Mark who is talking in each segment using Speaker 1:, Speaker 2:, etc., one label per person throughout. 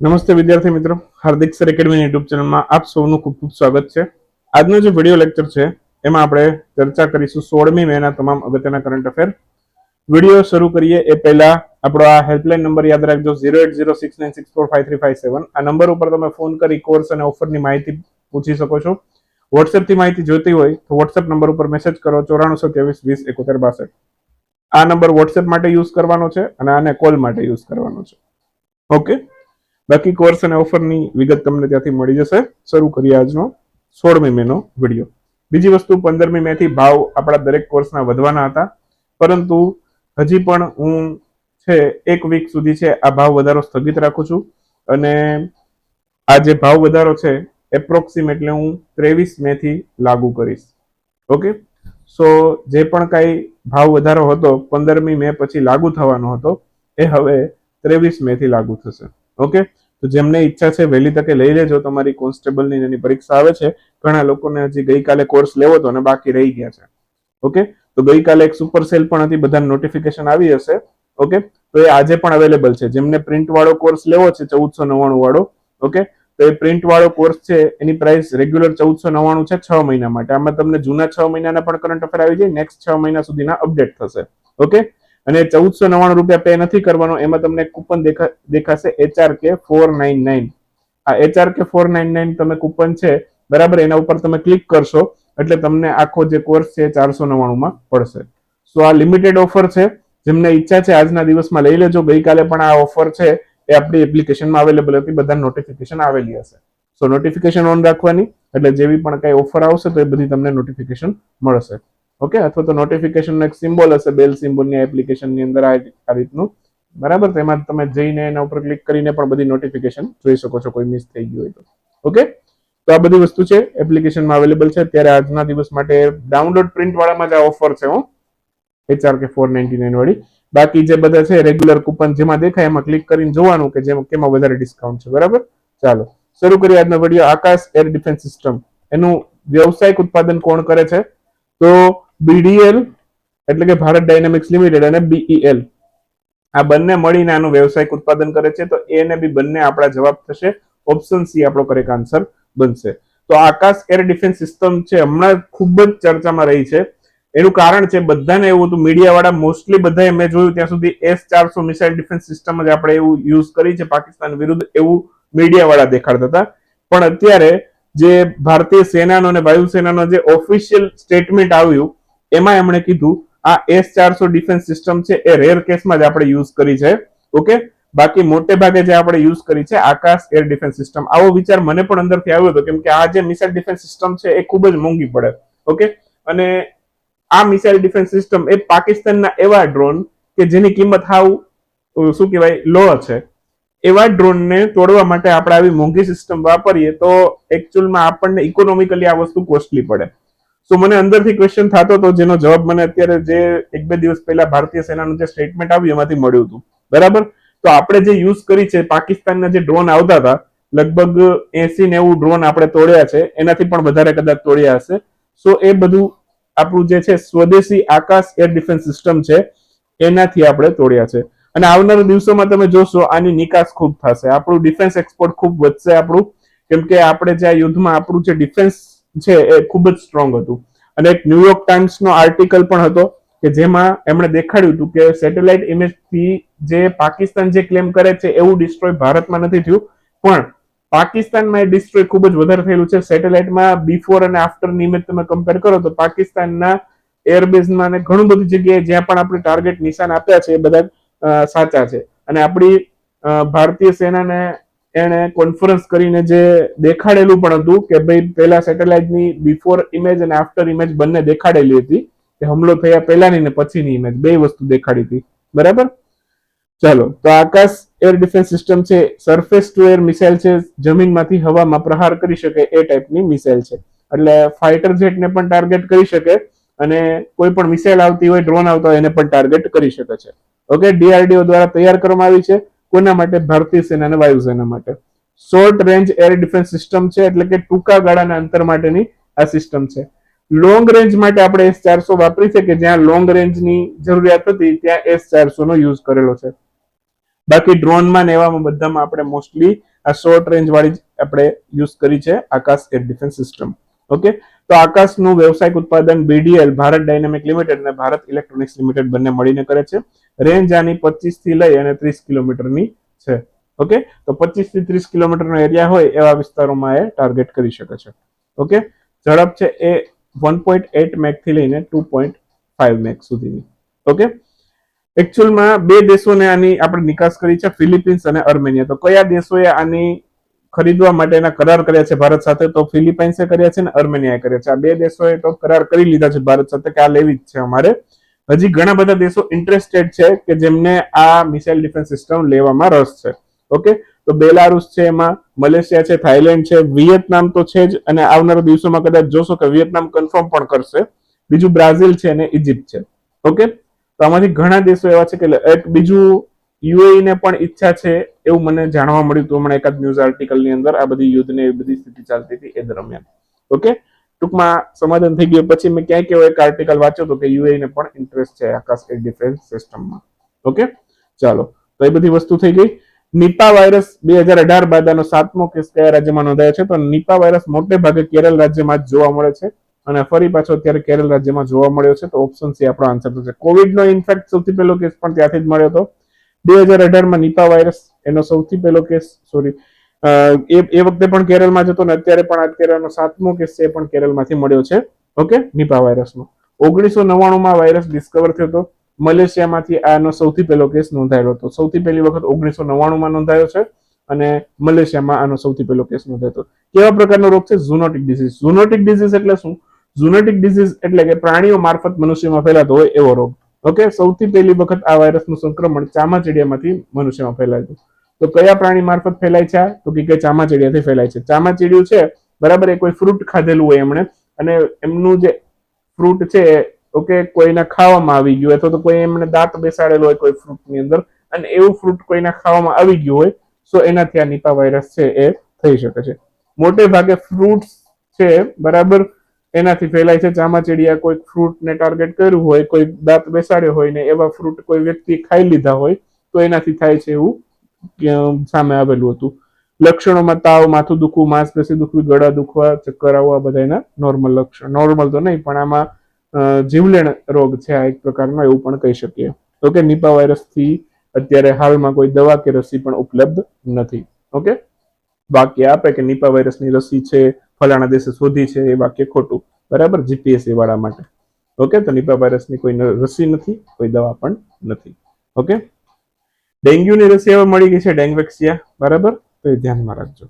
Speaker 1: નમસ્તે વિદ્યાર્થી મિત્રો, હાર્દિક સર એકેડમી યુટ્યુબ ચેનલમાં આપ સૌનું ખૂબ ખૂબ સ્વાગત છે. આજનો જે વીડિયો લેક્ચર છે, એમાં આપણે ચર્ચા કરીશું સોળમી મેના તમામ અગત્યના કરંટ અફેર વીડિયો શરૂ કરીએ એ પહેલા આપણો આ હેલ્પલાઇન નંબર યાદ રાખજો zero eight zero six nine six four five three five seven આ નંબર ઉપર તમે ફોન કરી કોર્સ અને ઓફરની માહિતી પૂછી શકો છો. વોટ્સએપથી માહિતી જોઈતી હોય તો વોટ્સએપ નંબર ઉપર મેસેજ કરો ચોરાણું ત્રેવીસ, વીસ, એકોતેર, બાસઠ. આ નંબર વોટ્સએપ માટે યુઝ કરવાનો છે અને આને કોલ માટે યુઝ કરવાનો છે. ઓકે બાકી કોર્સ અને ઓફરની વિગત તમને ત્યાંથી મળી જશે. શરૂ કરીએ આજનો સોળમી મેનો વીડિયો. બીજી વસ્તુ, પંદરમી મે થી ભાવ આપણા દરેક કોર્સના વધવાના હતા. પરંતુ હજી પણ હું છે, એક વીક સુધી છે, આ ભાવ વધારો સ્થગિત રાખું છું. અને આ જે ભાવ વધારો છે એપ્રોક્સિમેટલી હું ત્રેવીસ મે થી લાગુ કરીશ. ઓકે? સો, જે પણ કાંઈ ભાવ વધારો હતો, પંદરમી મે પછી લાગુ થવાનો હતો, એ હવે ત્રેવીસ મે થી લાગુ થશે. ઓકે? તો જેમને ઈચ્છા છે વહેલી તકે લઈ લેજો. તમારી કોન્સ્ટેબલની એની પરીક્ષા આવે છે, ઘણા લોકોને હજી ગઈકાલે કોર્સ લેવો હતો અને બાકી રહી ગયા છે. ઓકે? તો ગઈકાલે એક સુપર સેલ પણ હતી, બધાને નોટિફિકેશન આવી હશે. ઓકે? તો એ આજે પણ અવેલેબલ છે. જેમને પ્રિન્ટ વાળો કોર્સ લેવો છે, ચૌદસો નવ્વાણું વાળો. ઓકે? તો એ પ્રિન્ટ વાળો કોર્સ છે, એની પ્રાઇસ રેગ્યુલર ચૌદસો નવ્વાણું છે, છ મહિના માટે. આમાં તમને જૂના છ મહિનાના પણ કરંટ અફેર આવી જાય નેક્સ્ટ છ મહિના સુધીના અપડેટ થશે. ઓકે? અને ચૌદસો નવ્વાણું રૂપિયા પે નથી કરવાનો, એમાં તમને કૂપન દેખા, દેખાશે HR K four nine nine આ HR K four nine nine તમે કૂપન છે, બરાબર, એના ઉપર તમે ક્લિક કરશો, એટલે તમને આખો જે કોર્સ છે ચારસો નવ્વાણુંમાં પડશે. સો આ લિમિટેડ ઓફર છે, જેમને ઈચ્છા છે આજના દિવસમાં લઈ લેજો, ગઈકાલે પણ આ ઓફર છે, એ આપણી એપ્લિકેશનમાં અવેલેબલ હતી બધા નોટિફિકેશન આવેલી હશે. સો નોટિફિકેશન ઓન રાખવાની, એટલે જેવી પણ કઈ ઓફર આવશે તો એ બધી તમને નોટિફિકેશન મળશે. ઓકે અથવા તો નોટિફિકેશન એક સિમ્બોલ હશે બેલ સિમ્બોલની એપ્લિકેશનની અંદર આ રીતનું. બરાબર? તેમાં તમે જઈને એના ઉપર ક્લિક કરીને પણ બધી નોટિફિકેશન જોઈ શકો છો, કોઈ મિસ થઈ ગયું હોય તો. ઓકે તો આ બધી વસ્તુ છે એપ્લિકેશનમાં અવેલેબલ છે. ત્યારે આજના દિવસ માટે ડાઉનલોડ પ્રિન્ટ વાળામાં જ આ ઓફર છે, હું. HR K four ninety nine વાળી. બાકી જે બધા છે રેગ્યુલર કૂપન જેમાં દેખાય, એમાં ક્લિક કરીને જોવાનું કે જેમાં કેમાં વધારે ડિસ્કાઉન્ટ છે, બરાબર? ચાલો. શરૂ કરીએ આજનો video Akash air defence system એનું વ્યવસાયિક ઉત્પાદન કોણ કરે છે? તો બીડીએલ એટલે કે ભારત ડાયનેમિક્સ લિમિટેડ અને બીઈએલ આ બંને મળીને આનું વ્યવસાયિક ઉત્પાદન કરે છે, તો એ ને બી બંને આપણા જવાબ થશે. ઓપ્શન સી આપણો કરેક્ટ આન્સર બનશે. તો આકાશ એર ડિફેન્સ સિસ્ટમ છે, હમણાં ખૂબ જ ચર્ચામાં રહી છે. એનું કારણ છે, બધાને એવું હતું મીડિયા વાળા મોસ્ટલી બધાએ મેં જોયું ત્યાં સુધી એસ ચારસો મિસાઇલ ડિફેન્સ સિસ્ટમ જ આપણે એવું યુઝ કરી છે, પાકિસ્તાન વિરુદ્ધ એવું મીડિયા વાળા દેખાડતા હતા. પણ અત્યારે જે ભારતીય સેનાનો અને વાયુસેનાનો જે ઓફિશિયલ સ્ટેટમેન્ટ આવ્યું એમાં એમણે કીધું, આ એસ ચારસો ડિફેન્સ સિસ્ટમ છે, એ રેર કેસમાં જ આપણે યુઝ કરી છે, ઓકે? બાકી મોટે ભાગે જે આપણે યુઝ કરી છે, આકાશ એર ડિફેન્સ સિસ્ટમ આવો વિચાર મને પણ અંદરથી આવ્યો હતો, કેમ કે આ જે મિસાઇલ ડિફેન્સ સિસ્ટમ છે, એ ખૂબ જ મોંઘી પડે, ઓકે? અને આ મિસાઇલ ડિફેન્સ સિસ્ટમ એ પાકિસ્તાનના એવા ડ્રોન કે જેની કિંમત હાવ શું કહેવાય લો છે. એવા ડ્રોનને તોડવા માટે આપણે આવી મોંઘી સિસ્ટમ વાપરીએ તો એકચ્યુઅલમાં આપણને ઇકોનોમિકલી આ વસ્તુ કોસ્ટલી પડે. સો મને અંદરથી ક્વેશ્ચન થતો હતો, જેનો જવાબ મને અત્યારે જે એક બે દિવસ પહેલા ભારતીય સેનાનું જે સ્ટેટમેન્ટ આવ્યું, એમાંથી મળ્યું હતું. બરાબર? તો આપણે જે યુઝ કરી છે, પાકિસ્તાનના જે ડ્રોન આવતા હતા, લગભગ એસી નેવું ડ્રોન આપણે તોડ્યા છે, એનાથી પણ વધારે કદાચ તોડ્યા હશે. સો એ બધું આપણું જે છે, સ્વદેશી આકાશ એર ડિફેન્સ સિસ્ટમ છે, એનાથી આપણે તોડ્યા છે. અને આવનારા દિવસોમાં તમે જોશો, આની નિકાસ ખૂબ થશે. આપણું ડિફેન્સ એક્સપોર્ટ ખૂબ વધશે આપણું. કેમ કે આપણે જે યુદ્ધમાં આપણું જે ડિફેન્સ છે, એ ખૂબ જ સ્ટ્રોંગ હતું. અને એક ન્યુયોર્ક ટાઈમ્સનો આર્ટિકલ પણ હતો કે જેમાં એમણે દેખાડ્યું હતું કે સેટેલાઇટ ઇમેજથી જે પાકિસ્તાન જે ક્લેમ કરે છે, એવું ડિસ્ટ્રોય ભારતમાં નથી થયું. પણ પાકિસ્તાનમાં એ ડિસ્ટ્રોય ખૂબ જ વધારે થયેલું છે. સેટેલાઇટમાં બિફોર અને આફ્ટરની ઇમેજ તમે કમ્પેર કરો તો પાકિસ્તાનના એરબેઝમાં અને ઘણું બધી જગ્યાએ જ્યાં પણ આપણે ટાર્ગેટ નિશાન આપ્યા છે, એ બધા સાચા છે. અને આપણી ભારતીય સેનાને એણે કોન્ફરન્સ કરીને જે દેખાડેલું પણ હતું કે ભાઈ પહેલા સેટેલાઇટની બિફોર ઇમેજ અને આફ્ટર ઇમેજ બંને દેખાડેલી હતી. કે હુમલો થયા પહેલાની ને પછીની ઇમેજ બે વસ્તુ દેખાડી હતી. બરાબર? ચાલો, તો આકાશ એર ડિફેન્સ સિસ્ટમ છે સરફેસ ટુ એર મિસાઇલ છે, જમીનમાંથી હવામાં પ્રહાર કરી શકે એ ટાઈપની મિસાઇલ છે. એટલે ફાઇટર જેટને પણ ટાર્ગેટ કરી શકે અને કોઈ પણ મિસાઇલ આવતી હોય ડ્રોન આવતા હોય, એને પણ ટાર્ગેટ કરી શકે છે. ઓકે ડીઆરડીઓ દ્વારા તૈયાર કરવામાં આવી છે. કોના માટે? ભારતીય સેના અને વાયુસેના માટે. Short range air defence system છે, એટલે કે ટૂંકા ગાળાના અંતર માટેની આ સિસ્ટમ છે. લોંગ રેન્જ માટે આપણે એસ ચારસો વાપરી છે કે જ્યાં લોંગ રેન્જની જરૂરિયાત હતી, ત્યાં એસ ચારસો નો યુઝ કરેલો છે. બાકી ડ્રોનમાં ને એવામાં બધામાં આપણે મોસ્ટલી આ શોર્ટ રેન્જ વાળી આપણે યુઝ કરી છે Akash air defence system okay તો આકાશનું વ્યવસાયિક ઉત્પાદન બીડીએલ ભારત ડાયનેમિક લિમિટેડ અને ભારત ઇલેક્ટ્રોનિક્સ લિમિટેડ બંને મળીને કરે છે. રેન્જ આની પચીસથી લઈ અને ત્રીસ કિલોમીટરની છે. ઓકે તો પચીસથી ત્રીસ કિલોમીટરનો એરિયા હોય એવા વિસ્તારોમાં એ ટાર્ગેટ કરી શકે છે. ઓકે ઝડપ છે એ વન પોઈન્ટ એટ મેકથી લઈને ટુ પોઈન્ટ ફાઈવ મેક સુધીની. ઓકે એકચ્યુઅલમાં બે દેશોને આની આપણે નિકાસ કરી છે, ફિલિપિન્સ અને અર્મેનિયા. તો કયા દેશોએ આની ખરીદવા માટેના કરાર કર્યા છે ભારત સાથે, તો ફિલિપાઇન્સે કર્યા છે ને અર્મેનિયાએ કર્યા છે. આ બે દેશોએ તો કરાર કરી લીધા છે ભારત સાથે, કે આ લેવી જ છે અમારે. હજી ઘણા બધા દેશો ઇન્ટરેસ્ટેડ છે કે જેમને આ મિસાઇલ ડિફેન્સ સિસ્ટમ લેવામાં રસ છે. ઓકે તો બેલારુસ છે એમાં, મલેશિયા છે થાઈલેન્ડ છે, વિયેતનામ તો છે જ, અને આવનારા દિવસોમાં કદાચ જોશો કે વિયેતનામ કન્ફર્મ પણ કરશે. બીજું બ્રાઝિલ છે અને ઇજિપ્ત છે. ઓકે તો આમાંથી ઘણા દેશો એવા છે કે એક બીજું યુએઈ ને પણ ઈચ્છા છે એવું મને જાણવા મળ્યું હતું હમણાં એકાદ ન્યૂઝ આર્ટિકલની અંદર. આ બધી યુદ્ધને એવી બધી સ્થિતિ ચાલતી હતી એ દરમિયાન. ઓકે ટૂંકમાં સમાધાન થઈ ગયું. પછી મેં ક્યાંક એવો એક આર્ટિકલ વાંચ્યો હતો કે યુએઈ ને પણ ઇન્ટરેસ્ટ છે આકાશ એર ડિફેન્સ સિસ્ટમમાં ઓકે ચાલો. તો એ બધી વસ્તુ થઈ ગઈ. નિપા વાયરસ બે હજાર અઢાર બાદ આનો સાતમો કેસ કયા રાજ્યમાં નોંધાયો છે? તો નિપા વાયરસ મોટે ભાગે કેરળ રાજ્યમાં જ જોવા મળે છે અને ફરી પાછો અત્યારે કેરળ રાજ્યમાં જોવા મળ્યો છે. તો ઓપ્શન સી આપણો આન્સર થશે. કોવિડનો ઇન્ફેક્ટ સૌથી પહેલો કેસ પણ ત્યાંથી જ મળ્યો હતો. બે હજાર અઢારમાં નિપા વાયરસ એનો સૌથી પહેલો કેસ સોરી એ એ વખતે પણ કેરળમાં જતો ને અત્યારે પણ અત્યારે કેરળનો સાતમો કેસ છે એ પણ કેરળમાંથી મળ્યો છે. ઓકે? નિપા વાયરસનો. ઓગણીસો નવ્વાણુંમાં વાયરસ ડિસ્કવર થયો હતો. મલેશિયામાંથી આનો સૌથી પહેલો કેસ નોંધાયેલો હતો. સૌથી પહેલી વખત ઓગણીસો નવ્વાણુંમાં નોંધાયો છે અને મલેશિયામાં આનો સૌથી પહેલો કેસ નોંધાયો હતો. કેવા પ્રકારનો રોગ છે? ઝુનોટિક ડિઝીઝ ઝુનોટિક ડિઝીઝ એટલે શું? ઝુનોટિક ડિઝીઝ એટલે કે પ્રાણીઓ મારફત મનુષ્યમાં ફેલાતો હોય એવો રોગ. ઓકે સૌથી પહેલી વખત આ વાયરસનું સંક્રમણ ચામાચીડિયામાંથી મનુષ્યમાં ફેલાયું તો કયા પ્રાણી મારફત ફેલાય છે? તો કે ચામાચીડિયાથી ફેલાય છે. ચામાચીડિયું છે, બરાબર, એ કોઈ ફ્રૂટ ખાધેલું હોય એમણે. અને એમનું જે ફ્રૂટ છે ઓકે કોઈના ખાવામાં આવી ગયું અથવા તો કોઈ એમને દાંત બેસાડેલો હોય કોઈ ફ્રૂટની અંદર, અને એવું ફ્રૂટ કોઈના ખાવામાં આવી ગયું હોય સો એનાથી આ નિપા વાયરસ છે, એ થઈ શકે છે. મોટે ભાગે ફ્રૂટ્સ છે, બરાબર એનાથી ફેલાય છે ચામાચીડિયા કોઈ ફ્રૂટને ટાર્ગેટ કર્યું હોય, કોઈ દાંત બેસાડ્યો હોય ને એવા ફ્રૂટ કોઈ વ્યક્તિ ખાઈ લીધા હોય, તો એનાથી થાય છે એવું સામે આવેલું હતું. લક્ષણોમાં તાવ, માથું દુખવું, માંસપેશી દુખવી, ગળા દુખવા, ચક્કર આવવા બધા એના નોર્મલ લક્ષણ નોર્મલ તો નહીં, પણ આમાં જીવલેણ રોગ છે આ એક પ્રકારનો, એવું પણ કહી શકીએ. ઓકે, નિપા વાયરસથી અત્યારે હાલમાં કોઈ દવા કે રસી પણ ઉપલબ્ધ નથી. ઓકે? વાક્ય આપે કે નિપા વાયરસની રસી છે ફલાણા દેશે શોધી છે એ વાક્ય ખોટું. બરાબર? જીપીએસસી વાળા માટે. ઓકે તો નિપા વાયરસની કોઈ રસી નથી, કોઈ દવા પણ નથી. ઓકે ડેન્ગ્યુની રસી હવે મળી ગઈ છે ડેંગવેક્સિયા બરાબર? તો એ ધ્યાનમાં રાખજો.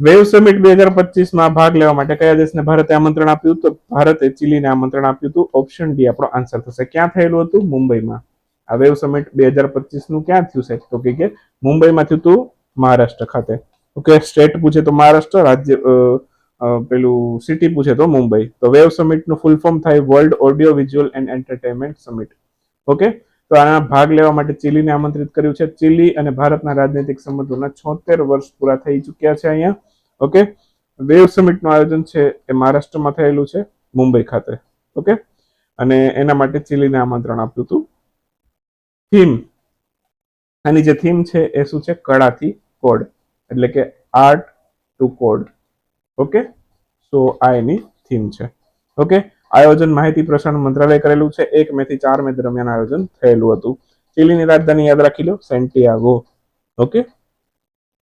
Speaker 1: વેવ સમિટ બે હજાર પચીસમાં ભાગ લેવા માટે કયા દેશને ભારતે આમંત્રણ આપ્યું તો ભારતે ચીલીને આમંત્રણ આપ્યું હતું. ઓપ્શન ડી આપણો આન્સર થશે. ક્યાં થયેલું હતું? મુંબઈમાં. આ વેવ સમિટ બે હજાર પચીસનું ક્યાં થયું છે? તો કે મુંબઈમાં થયું હતું મહારાષ્ટ્ર ખાતે. ઓકે, સ્ટેટ પૂછે તો મહારાષ્ટ્ર, રાજ્ય પેલું સિટી પૂછે તો મુંબઈ. તો વેવ સમિટનું ફૂલ ફોર્મ થાય world audio visual and entertainment summit okay? તો આના ભાગ લેવા માટે ચીલીને આમંત્રિત કર્યું છે. ચીલી અને ભારતના રાજનૈતિક સંબંધોના છોતેર વર્ષ પૂરા થઈ ચૂક્યા છે અહીંયા. ઓકે? વેવ સમિટનું આયોજન છે એ મહારાષ્ટ્રમાં થયેલું છે, મુંબઈ ખાતે. ઓકે? અને એના માટે ચીલીને આમંત્રણ આપ્યું હતું. થીમ. આની જે થીમ છે એ શું છે? કળાથી કોડ. એટલે કે art to code okay so આ એની થીમ છે. ઓકે આયોજન માહિતી પ્રસારણ મંત્રાલય કરેલું છે. એક મે થી ચાર મે દરમિયાન આયોજન થયેલું હતું. ચીલીની રાજધાની યાદ રાખી લો, સેન્ટિયાગો. ઓકે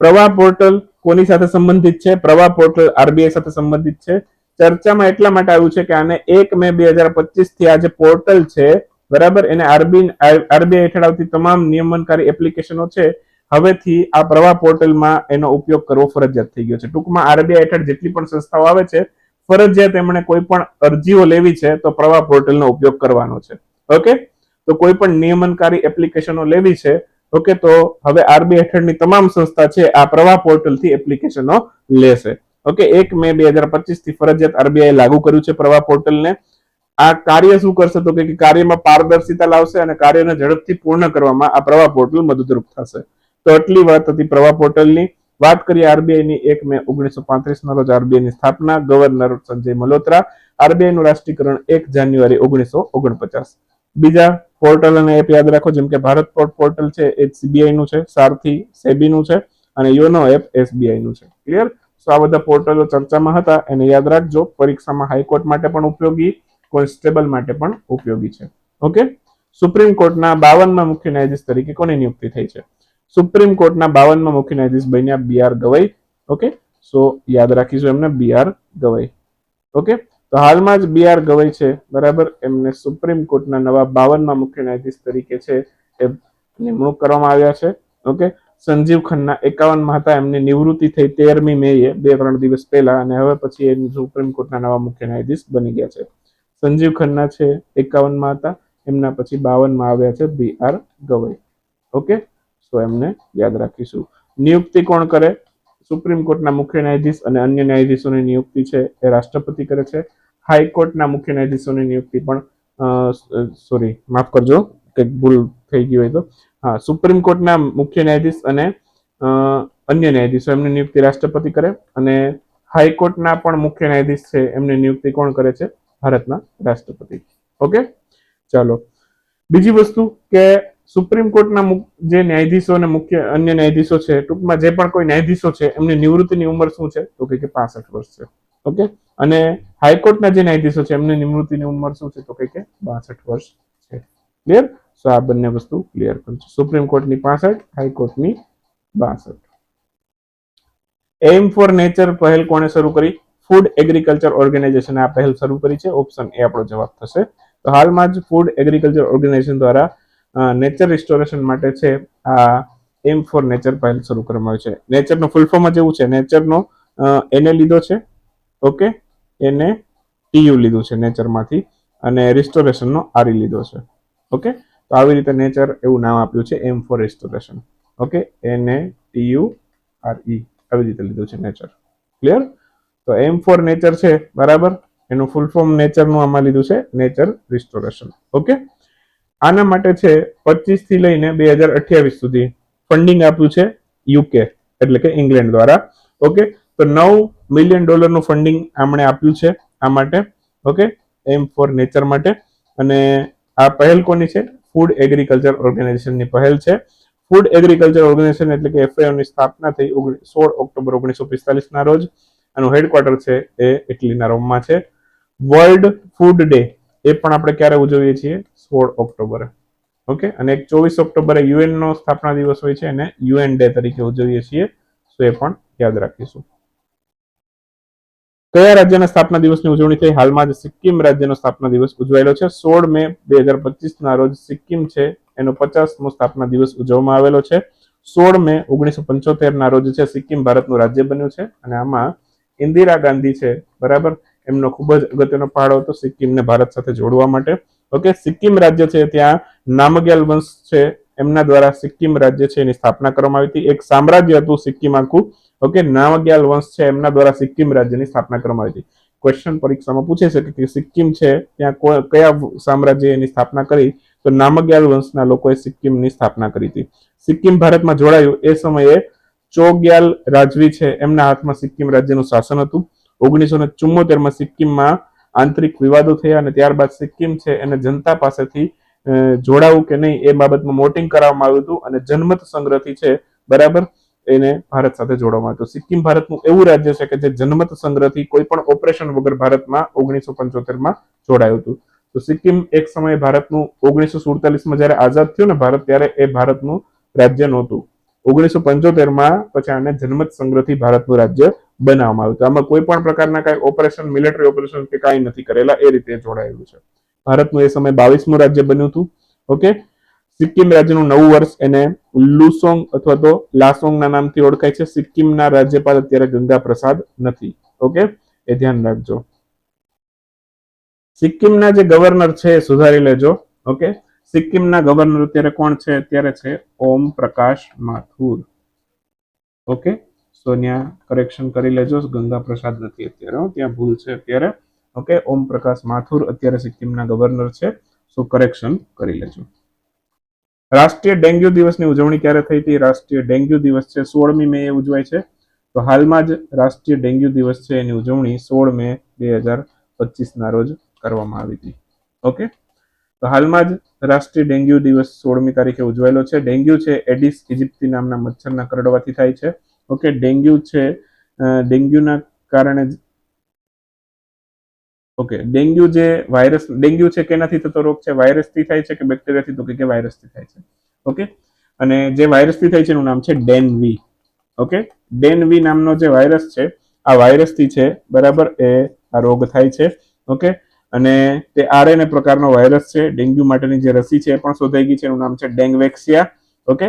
Speaker 1: પ્રવાહ પોર્ટલ કોની સાથે સંબંધિત છે? પ્રવાહ પોર્ટલ આરબીઆઈ સાથે સંબંધિત છે. ચર્ચામાં એટલા માટે આવ્યું છે કે આને એક મે બે હજાર પચીસથી આ જે પોર્ટલ છે, બરાબર? એને આરબી આરબીઆઈ હેઠળ આવતી તમામ નિયમનકારી એપ્લિકેશનો છે હવેથી આ પ્રવાહ પોર્ટલમાં એનો ઉપયોગ કરવો ફરજિયાત થઈ ગયો છે. ટૂંકમાં આરબીઆઈ હેઠળ જેટલી પણ સંસ્થાઓ આવે છે, ફરજિયાત એમણે કોઈ પણ અરજીઓ લેવી છે, તો પ્રવાહ પોર્ટલનો ઉપયોગ કરવાનો છે. ઓકે? તો કોઈ પણ નિયમનકારી એપ્લિકેશનો લેવી છે, ઓકે, તો હવે આરબીઆઈ હેઠળની તમામ સંસ્થા છે, આ પ્રવાહ પોર્ટલથી એપ્લિકેશનો લેશે. ઓકે? એક મે બે હજાર પચીસથી ફરજિયાત આરબીઆઈ લાગુ કર્યું છે પ્રવાહ પોર્ટલને. આ કાર્ય શું કરશે તો કે કાર્યમાં પારદર્શિતા લાવશે અને કાર્યને ઝડપથી પૂર્ણ કરવામાં આ પ્રવાહ પોર્ટલ મદદરૂપ થશે. તો આટલી વાત હતી પ્રવાહ પોર્ટલની. વાત કરીએ આરબીઆઈ ની એક મે ઓગણીસો પાંત્રીસ ના રોજ આરબીઆઈ ની સ્થાપના, ગવર્નર સંજય મલોત્રા આરબીઆઈ નું રાષ્ટ્રીયકરણ એક જાન્યુઆરી ઓગણીસો ઓગણપચાસ. બીજા પોર્ટલ અને એપ યાદ રાખો, જેમ કે ભારત પોર્ટ પોર્ટલ છે એ સીબીઆઈ નું છે, સારથી સેબી નું છે અને યોનો એપ એસબીઆઈ નું છે. ક્લિયર? સો આ બધા પોર્ટલો ચર્ચામાં હતા. એને યાદ રાખજો, પરીક્ષામાં હાઈકોર્ટ માટે પણ ઉપયોગી, કોન્સ્ટેબલ માટે પણ ઉપયોગી છે. ઓકે? સુપ્રીમ કોર્ટના બાવનમાં મુખ્ય ન્યાયાધીશ તરીકે કોની નિયુક્તિ થઈ છે? સુપ્રીમ કોર્ટના બાવનમાં મુખ્ય ન્યાયાધીશ બન્યા બી આર ગવાઈ. ઓકે સો યાદ રાખીશું એમને બી આર ગવાઈ. ઓકે તો હાલમાં જ બી આર ગવાઈ છે, બરાબર? એમને સુપ્રીમ કોર્ટના નવા બાવનમાં મુખ્ય ન્યાયાધીશ તરીકે છે. એ નિમણૂક કરવામાં આવ્યા છે. ઓકે સંજીવ ખન્ના એકાવનમાં હતા એમની નિવૃત્તિ થઈ તેરમી મેએ બે ત્રણ દિવસ પહેલા, અને હવે પછી એ સુપ્રીમ કોર્ટના નવા મુખ્ય ન્યાયાધીશ બની ગયા છે. સંજીવ ખન્ના છે એકાવનમાં હતા એમના પછી બાવનમાં આવ્યા છે બી આર ગવાઈ. ઓકે સો એમને યાદ રાખીશું. નિયુક્તિ કોણ કરે? સુપ્રીમ કોર્ટના મુખ્ય ન્યાયાધીશ અને અન્ય ન્યાયાધીશોની નિયુક્તિ છે એ રાષ્ટ્રપતિ કરે છે. હાઈકોર્ટના મુખ્ય ન્યાયાધીશોની નિયુક્તિ પણ સોરી, માફ કરજો, કંઈક ભૂલ થઈ ગઈ હોય તો. હા, સુપ્રીમ કોર્ટના મુખ્ય ન્યાયાધીશ અને અન્ય ન્યાયાધીશો, એમની નિયુક્તિ રાષ્ટ્રપતિ કરે અને હાઈકોર્ટના પણ મુખ્ય ન્યાયાધીશ છે, એમની નિયુક્તિ કોણ કરે છે? ભારતના રાષ્ટ્રપતિ. ઓકે? ચાલો. બીજી વસ્તુ કે સુપ્રીમ કોર્ટના જે ન્યાયાધીશો અને મુખ્ય અન્ય ન્યાયાધીશો છે, ટૂંકમાં જે પણ કોઈ ન્યાયાધીશો છે, એમની નિવૃત્તિની ઉંમર શું છે? તો કે પાસઠ વર્ષ છે. ઓકે? અને હાઈકોર્ટના જે ન્યાયાધીશો છે, એમની નિવૃત્તિની ઉંમર શું છે? તો કે બાસઠ વર્ષ છે. ક્લિયર સો આ બંને વસ્તુ ક્લિયર કરજો સુપ્રીમ કોર્ટની પાસઠ, હાઈકોર્ટની બાસઠ. એમ ફોર નેચર પહેલ કોણે શરૂ કરી? ફૂડ એગ્રીકલ્ચર ઓર્ગેનાઇઝેશન આ પહેલ શરૂ કરી છે. ઓપ્શન એ આપણો જવાબ થશે. તો હાલમાં જ ફૂડ એગ્રીકલ્ચર ઓર્ગેનાઇઝેશન દ્વારા નેચર રિસ્ટોરેશન માટે છે આ એમ ફોર નેચર પહેલ શરૂ કરવામાં આવી છે. નેચરનો ફૂલ ફોર્મ જ એવું છે. નેચરનો એને લીધો છે. ઓકે એને ટીયુ લીધું છે નેચરમાંથી અને રિસ્ટોરેશનનો આરી લીધો છે. ઓકે તો આવી રીતે નેચર એવું નામ આપ્યું છે એમ ફોર રિસ્ટોરેશન ઓકે એને ટીયુ આર ઈ આવી રીતે લીધું છે નેચર ક્લિયર તો એમ ફોર નેચર છે. બરાબર? એનું ફૂલ ફોર્મ નેચરનું આમાં લીધું છે. નેચર રિસ્ટોરેશન ઓકે આના માટે છે પચીસથી લઈને બે હજાર અઠ્યાવીસ સુધી ફંડિંગ આપ્યું છે યુકે એટલે કે ઇંગ્લેન્ડ દ્વારા. ઓકે તો નવ મિલિયન ડોલરનું ફંડિંગ આમણે આપ્યું છે આ માટે. ઓકે એમ ફોર નેચર માટે. અને આ પહેલ કોની છે? ફૂડ એગ્રીકલ્ચર ઓર્ગેનાઇઝેશનની પહેલ છે. ફૂડ એગ્રીકલ્ચર ઓર્ગેનાઇઝેશન એટલે કે એફઆઈઓની સ્થાપના થઈ સોળ ઓક્ટોબર ઓગણીસો પિસ્તાલીસના રોજ. આનું હેડક્વાર્ટર છે એ ઇટલીના રોમમાં છે. વર્લ્ડ ફૂડ ડે એ પણ આપણે ક્યારે ઉજવીએ છીએ? સોળ ઓક્ટોબરે. ઓકે? અને એક ચોવીસ ઓક્ટોબરે યુએનનો સ્થાપના દિવસ હોય છે અને યુએન ડે તરીકે ઉજવીએ છીએ. તો એ પણ યાદ રાખીશું. કયા રાજ્યના સ્થાપના દિવસની ઉજવણી થઈ? હાલમાં જ સિક્કિમ રાજ્યનો સ્થાપના દિવસ ઉજવાયેલો છે. સોળ મે બે હજાર પચીસ ના રોજ સિક્કિમ છે એનો પચાસમો સ્થાપના દિવસ ઉજવવામાં આવેલો છે. સોળ મે ઓગણીસો પંચોતેર ના રોજ છે, સિક્કિમ ભારતનું રાજ્ય બન્યું છે. અને આમાં ઇન્દિરા ગાંધી છે. બરાબર? એમનો ખૂબ જ અગત્યનો ફાળો હતો સિક્કિમને ભારત સાથે જોડવા માટે. ઓકે, સિક્કિમ રાજ્ય છે ત્યાં નામગ્યાલ વંશ છે. એમના દ્વારા સિક્કિમ રાજ્ય છે એની સ્થાપના કરવામાં આવી હતી. એક સામ્રાજ્ય હતું સિક્કિમ આખું. ઓકે, નામગ્યાલ વંશ છે એમના દ્વારા સિક્કિમ રાજ્યની સ્થાપના કરવામાં આવી હતી. ક્વેશ્ચન પરીક્ષામાં પૂછે છે કે સિક્કિમ છે ત્યાં કયા સામ્રાજ્ય એની સ્થાપના કરી? તો નામગ્યાલ વંશના લોકોએ સિક્કિમની સ્થાપના કરી હતી. સિક્કિમ ભારતમાં જોડાયું એ સમયે ચોગ્યાલ રાજવી છે. એમના હાથમાં સિક્કિમ રાજ્યનું શાસન હતું. ઓગણીસો ને ચુમ્મોતેરમાં સિક્કિમમાં આંતરિક વિવાદો થયા અને ત્યારબાદ સિક્કિમ છે એને જનતા પાસેથી જોડાવું કે નહીં એ બાબતમાં મોટિંગ કરાવવામાં આવ્યું હતું અને જનમત સંગ્રહથી છે બરાબર એને ભારત સાથે જોડવામાં આવ્યું સિક્કિમ ભારતનું એવું રાજ્ય છે કે જે જનમત સંગ્રહથી કોઈ પણ ઓપરેશન વગર ભારતમાં ઓગણીસો પંચોતેરમાં જોડાયું હતું. તો સિક્કિમ એક સમયે ભારતનું ઓગણીસો સુડતાલીસમાં જ્યારે આઝાદ થયું ને ભારત, ત્યારે એ ભારતનું રાજ્ય નહોતું. ઓગણીસો પંચોતેરમાં પછી આને જનમત સંગ્રહથી ભારતનું રાજ્ય બનાવવામાં આવ્યું આમાં કોઈ પણ પ્રકારના કાંઈ ઓપરેશન મિલિટરી ઓપરેશન કે કાંઈ નથી કરેલા, એ રીતે જોડાયેલું છે. ભારતનું એ સમયે બાવીસમું રાજ્ય બન્યું હતું. ઓકે? સિક્કિમ રાજ્યનું નવું વર્ષ એને લુસોંગ અથવા તો લાસોંગના નામથી ઓળખાય છે. સિક્કિમના રાજ્યપાલ અત્યારે ગંગા પ્રસાદ નથી. ઓકે? એ ધ્યાન રાખજો. સિક્કિમના જે ગવર્નર છે એ સુધારી લેજો. ઓકે? સિક્કિમના ગવર્નર અત્યારે કોણ છે? અત્યારે છે ઓમ પ્રકાશ માથુર. ઓકે? સો ત્યાં કરેક્શન કરી લેજો. ગંગા પ્રસાદ નથી અત્યારે ત્યાં ભૂલ છે અત્યારે. ઓકે ઓમ પ્રકાશ માથુર અત્યારે સિક્કિમના ગવર્નર છે. સો કરેક્શન કરી લેજો. રાષ્ટ્રીય ડેન્ગ્યુ દિવસની ઉજવણી ક્યારે થઈ હતી? રાષ્ટ્રીય ડેન્ગ્યુ દિવસ છે સોળમી મે એ ઉજવાય છે. તો હાલમાં જ રાષ્ટ્રીય ડેન્ગ્યુ દિવસ છે. એની ઉજવણી સોળ મે બે હજાર પચીસના રોજ કરવામાં આવી હતી. ઓકે તો હાલમાં જ રાષ્ટ્રીય ડેન્ગ્યુ દિવસ સોળમી તારીખે ઉજવાયેલો છે. ડેન્ગ્યુ છે એડિસ, ઇજિપ્તી નામના મચ્છરના કરડવાથી થાય છે. ઓકે, ડેન્ગ્યુ છે. ડેન્ગ્યુના કારણે ઓકે, ડેન્ગ્યુ જે વાયરસ ડેન્ગ્યુ છે કેનાથી થતો રોગ છે, વાયરસથી થાય છે કે બેક્ટેરિયાથી તો કે વાયરસથી થાય છે. ઓકે? અને જે વાયરસથી થાય છે એનું નામ છે ડેનવી. ઓકે? ડેનવી નામનો જે વાયરસ છે, આ વાયરસથી છે, બરાબર? એ આ રોગ થાય છે. ઓકે? અને તે આરએનએ પ્રકારનો વાયરસ છે. ડેન્ગ્યુ માટેની જે રસી છે એ પણ શોધાઈ ગઈ છે, એનું નામ છે ડેંગવેક્સિયા ઓકે?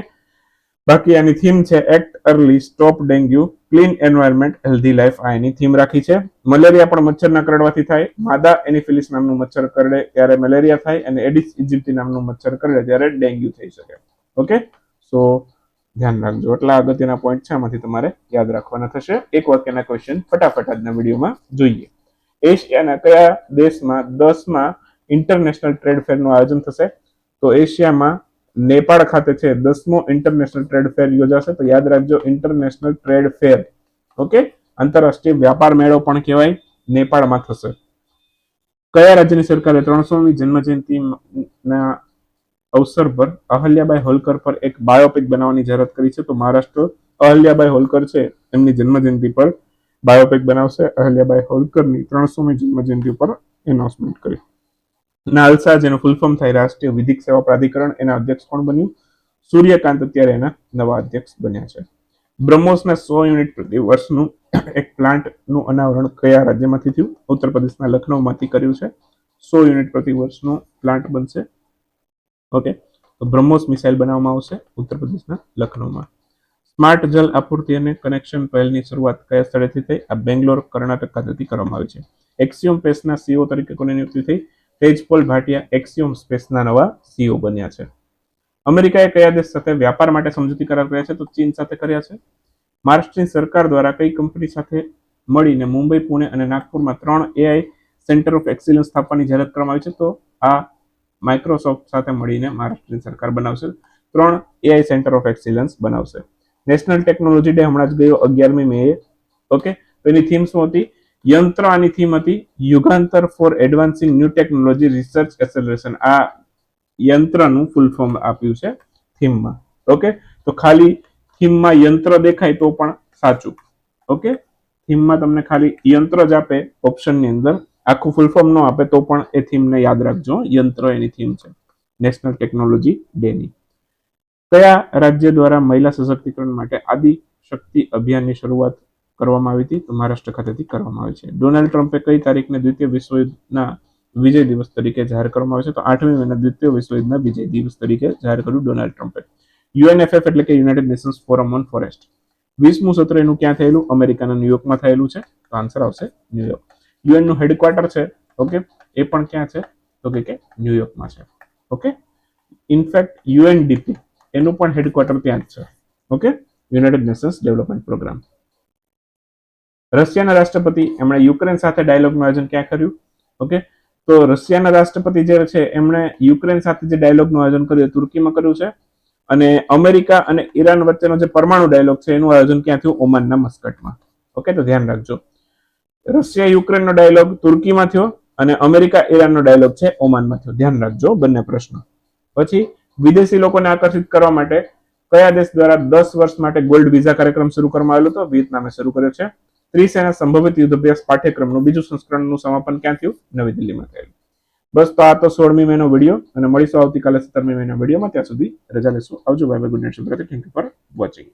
Speaker 1: બાકી આની થીમ છે act early stop dengue clean environment healthy life આ એની થીમ રાખી છે. મલેરિયા પણ મચ્છરના કરડવાથી થાય. માદા એનિફિલિસ નામનું મચ્છર કરડે ત્યારે મલેરિયા થાય અને એડિસ ઇજિપ્તી નામનું મચ્છર કરડે ત્યારે ડેન્ગ્યુ થઈ શકે. ઓકે સો ધ્યાન રાખજો. એટલા અગત્યના પોઈન્ટ છે. આમાંથી તમારે યાદ રાખવાના થશે. એક વાક્યના ક્વેશ્ચન ફટાફટ આજના વિડીયોમાં જોઈએ. એશિયાના કયા દેશમાં દસમાં ઇન્ટરનેશનલ ટ્રેડ ફેરનું આયોજન થશે? તો એશિયામાં નેપાળ ખાતે છે, દસમો ઇન્ટરનેશનલ ટ્રેડ ફેર યોજાશે. તો યાદ રાખજો ઇન્ટરનેશનલ ટ્રેડ ફેર ઓકે? આંતરરાષ્ટ્રીય વ્યાપાર મેળો પણ કહેવાય, નેપાળમાં થશે. કયા રાજ્યની સરકારે ત્રણસોમી જન્મજયંતિના અવસર પર અહલ્યાબાઈ હોલકર પર એક બાયોપિક બનાવવાની જાહેરાત કરી છે? તો મહારાષ્ટ્ર અહલ્યાબાઈ હોલકર છે, એમની જન્મજયંતિ પર બાયોપિક બનાવશે. અહલ્યાબાઈ હોલકરની ત્રણસોમી જન્મજયંતિ ઉપર એનાઉન્સમેન્ટ કરી. નાલસા જેનું ફૂલ ફોર્મ થાય રાષ્ટ્રીય વિધિક સેવા પ્રાધિકરણ, એના અધ્યક્ષ કોણ બન્યું? સૂર્યકાંત અત્યારે એના નવા અધ્યક્ષ બન્યા છે. બ્રહ્મોસના સો યુનિટ પ્રતિ વર્ષનું એક પ્લાન્ટનું અનાવરણ કયા રાજ્યમાંથી થયું? ઉત્તર પ્રદેશના લખનૌમાંથી કર્યું છે. સો યુનિટ પ્રતિ વર્ષનું પ્લાન્ટ બનશે. ઓકે. બ્રહ્મોસ મિસાઇલ બનાવવામાં આવશે ઉત્તર પ્રદેશના લખનૌમાં. સ્માર્ટ જલ આપૂર્તિ અને કનેક્શન પહેલની શરૂઆત કયા સ્થળેથી થઈ? આ બેંગ્લોર, કર્ણાટક ખાતેથી કરવામાં આવી છે. એક્સિયમ પેસના સીઓ તરીકે કોની નિયુક્તિ થઈ? તેજપોલ ભાટિયા એક્સિયોમ સ્પેસના નવા સીઓ બન્યા છે. અમેરિકાએ કયા દેશ સાથે વ્યાપાર માટે સમજૂતી કરાર કર્યા છે તો ચીન સાથે કર્યા છે? મહારાષ્ટ્રની સરકાર દ્વારા કઈ કંપની સાથે મળીને મુંબઈ, પુણે અને નાગપુરમાં ત્રણ એઆઈ સેન્ટર ઓફ એક્સિલન્સ સ્થાપવાની જાહેરાત કરવામાં આવી છે? તો આ માઇક્રોસોફ્ટ સાથે મળીને મહારાષ્ટ્રની સરકાર બનાવશે. ત્રણ એઆઈ સેન્ટર ઓફ એક્સિલન્સ બનાવશે. નેશનલ ટેકનોલોજી ડે હમણાં જ ગયો અગિયારમી મે ઓકે? તો એની થીમ શું હતી? યંત્ર આની થીમ હતી Yugantar for advancing new technology research acceleration આ યંત્રનું ફૂલ ફોર્મ આપ્યું છે થીમમાં. ઓકે તો ખાલી થીમમાં યંત્ર દેખાય તો પણ સાચું. ઓકે થીમમાં તમને ખાલી યંત્ર જ આપે ઓપ્શનની અંદર. આખું ફૂલ ફોર્મ ન આપે તો પણ એ થીમને યાદ રાખજો. યંત્ર એની થીમ છે. નેશનલ ટેકનોલોજી ડેની કયા રાજ્ય દ્વારા મહિલા સશક્તિકરણ માટે આદિ શક્તિ અભિયાનની શરૂઆત કરવામાં આવી હતી, તો મહારાષ્ટ્ર ખાતેથી કરવામાં આવી છે. ડોનાલ્ડ ટ્રમ્પે કઈ તારીખને દ્વિતીય વિશ્વયુદ્ધના વિજય દિવસ તરીકે જાહેર કરવામાં આવે છે, તો આઠમી મહિના દ્વિતીય વિશ્વયુદ્ધના વિજય દિવસ તરીકે જાહેર કર્યું ડોનાલ્ડ ટ્રમ્પે. યુએનએફએફ એટલે કે United Nations forum on forest. વીસમું સત્ર એનું ક્યાં થયેલું? અમેરિકાના ન્યુયોર્કમાં થયેલું છે. તો આન્સર આવશે ન્યુયોર્ક. યુએનનું હેડક્વાર્ટર છે, ઓકે? એ પણ ક્યાં છે? તો કે ન્યુયોર્કમાં છે. ઓકે? ઇનફેક્ટ યુએનડીપી, એનું પણ હેડક્વાર્ટર ત્યાં જ છે. Okay? United Nations development programme. રશિયાના રાષ્ટ્રપતિ એમણે યુક્રેન સાથે ડાયલોગનું આયોજન ક્યાં કર્યું? ઓકે તો રશિયાના રાષ્ટ્રપતિ જે છે, એમણે યુક્રેન સાથે જે ડાયલોગનું આયોજન કર્યું તુર્કીમાં કર્યું છે. અને અમેરિકા અને ઈરાન વચ્ચેનો જે પરમાણુ ડાયલોગ છે, એનું આયોજન ક્યાં થયું? ઓમાનના મસ્કટમાં. ઓકે તો ધ્યાન રાખજો. રશિયા યુક્રેનનો ડાયલોગ તુર્કીમાં થયો અને અમેરિકા ઈરાનનો ડાયલોગ છે, ઓમાનમાં થયો. ધ્યાન રાખજો, બંને પ્રશ્નો. પછી વિદેશી લોકોને આકર્ષિત કરવા માટે કયા દેશ દ્વારા દસ વર્ષ માટે ગોલ્ડ વિઝા કાર્યક્રમ શરૂ કરવામાં આવેલો હતો? વિયેતનામે શરૂ કર્યો છે. ત્રિસેના સંભવિત યુદ્ધ અભ્યાસ પાઠ્યક્રમનું બીજું સંસ્કરણનું સમાપન ક્યાં થયું? નવી દિલ્હીમાં થયેલું. બસ તો આ તો સોળમી મહિનો વીડિયો અને મળીશું આવતીકાલે સત્તરમી મહિના વિડીયોમાં. ત્યાં સુધી રજા લેશું. આવજો. Bye bye good thank you for watching